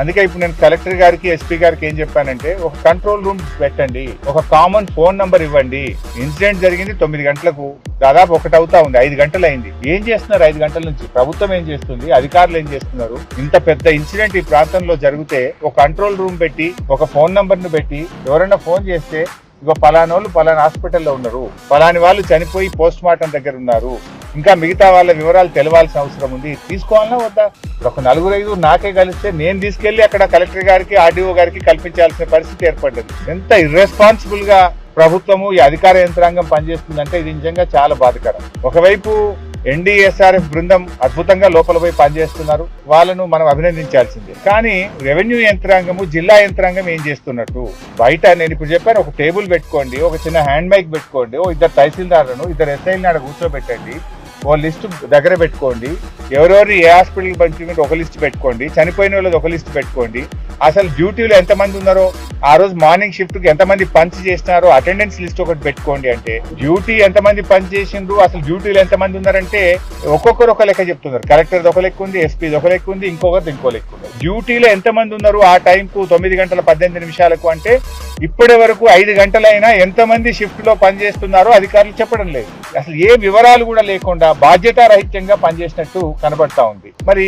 అందుకే ఇప్పుడు నేను కలెక్టర్ గారికి ఎస్పీ గారికి ఏం చెప్పానంటే ఒక కంట్రోల్ రూమ్ పెట్టండి ఒక కామన్ ఫోన్ నంబర్ ఇవ్వండి. ఇన్సిడెంట్ జరిగింది తొమ్మిది గంటలకు దాదాపు ఒకటి అవుతా ఉంది ఐదు గంటలు అయింది ఏం చేస్తున్నారు ఐదు గంటల నుంచి? ప్రభుత్వం ఏం చేస్తుంది? అధికారులు ఏం చేస్తున్నారు? ఇంత పెద్ద ఇన్సిడెంట్ ఈ ప్రాంతంలో జరిగితే ఒక కంట్రోల్ రూమ్ పెట్టి ఒక ఫోన్ నంబర్ను పెట్టి ఎవరైనా ఫోన్ చేస్తే ఇక పలానోళ్ళు పలానా హాస్పిటల్లో ఉన్నారు. పలాని వాళ్ళు చనిపోయి పోస్ట్ మార్టం దగ్గర ఉన్నారు. ఇంకా మిగతా వాళ్ళ వివరాలు తెలవాల్సిన అవసరం ఉంది. తీసుకోవాలన్నా వద్దా? ఇప్పుడు ఒక నలుగురు ఐదు నాకే కలిస్తే నేను తీసుకెళ్ళి అక్కడ కలెక్టర్ గారికి ఆర్డీఓ గారికి కల్పించాల్సిన పరిస్థితి ఏర్పడ్డది. ఎంత ఇర్రెస్పాన్సిబుల్గా ప్రభుత్వము ఈ అధికార యంత్రాంగం పనిచేస్తుందంటే ఇది నిజంగా చాలా బాధకరం. ఒకవైపు ఎన్డీఎస్ఆర్ఎఫ్ బృందం అద్భుతంగా లోపల పోయి పనిచేస్తున్నారు. వాళ్ళను మనం అభినందించాల్సిందే. కానీ రెవెన్యూ యంత్రాంగము జిల్లా యంత్రాంగం ఏం చేస్తున్నట్టు? బయట నేను ఇప్పుడు చెప్పాను ఒక టేబుల్ పెట్టుకోండి ఒక చిన్న హ్యాండ్ మైక్ పెట్టుకోండి ఓ ఇద్దరు తహసీల్దారులను ఇద్దరు ఎస్ఐలను ఆడ కూర్చోబెట్టండి. ఓ లిస్ట్ దగ్గర పెట్టుకోండి. ఎవరెవరు ఏ హాస్పిటల్ పంచుకుంటే ఒక లిస్ట్ పెట్టుకోండి. చనిపోయిన వాళ్ళది ఒక లిస్ట్ పెట్టుకోండి. అసలు డ్యూటీలో ఎంతమంది ఉన్నారో ఆ రోజు మార్నింగ్ షిఫ్ట్కి ఎంతమంది పంచ్ చేసినారో అటెండెన్స్ లిస్ట్ ఒకటి పెట్టుకోండి అంటే డ్యూటీ ఎంతమంది పంచ్ చేసిండ్రు అసలు డ్యూటీలో ఎంతమంది ఉన్నారంటే ఒక్కొక్కరు ఒక లెక్క చెప్తున్నారు. కలెక్టర్ ఒక లెక్క ఉంది ఎస్పీ ఒక లెక్క ఉంది ఇంకొకరు ఇంకో లెక్క ఉంది. డ్యూటీలో ఎంతమంది ఉన్నారు ఆ టైంకు తొమ్మిది గంటల పద్దెనిమిది నిమిషాలకు అంటే ఇప్పటి వరకు ఐదు గంటలైనా ఎంతమంది షిఫ్ట్లో పనిచేస్తున్నారో అధికారులు చెప్పడం లేదు. అసలు ఏ వివరాలు కూడా లేకుండా బాధ్యతారహిత్యంగా పనిచేసినట్టు కనబడతా ఉంది. మరి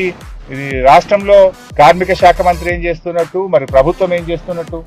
ఇది రాష్ట్రంలో కార్మిక శాఖ మంత్రి ఏం చేస్తున్నట్టు మరి ప్రభుత్వం ఏం చేస్తున్నట్టు?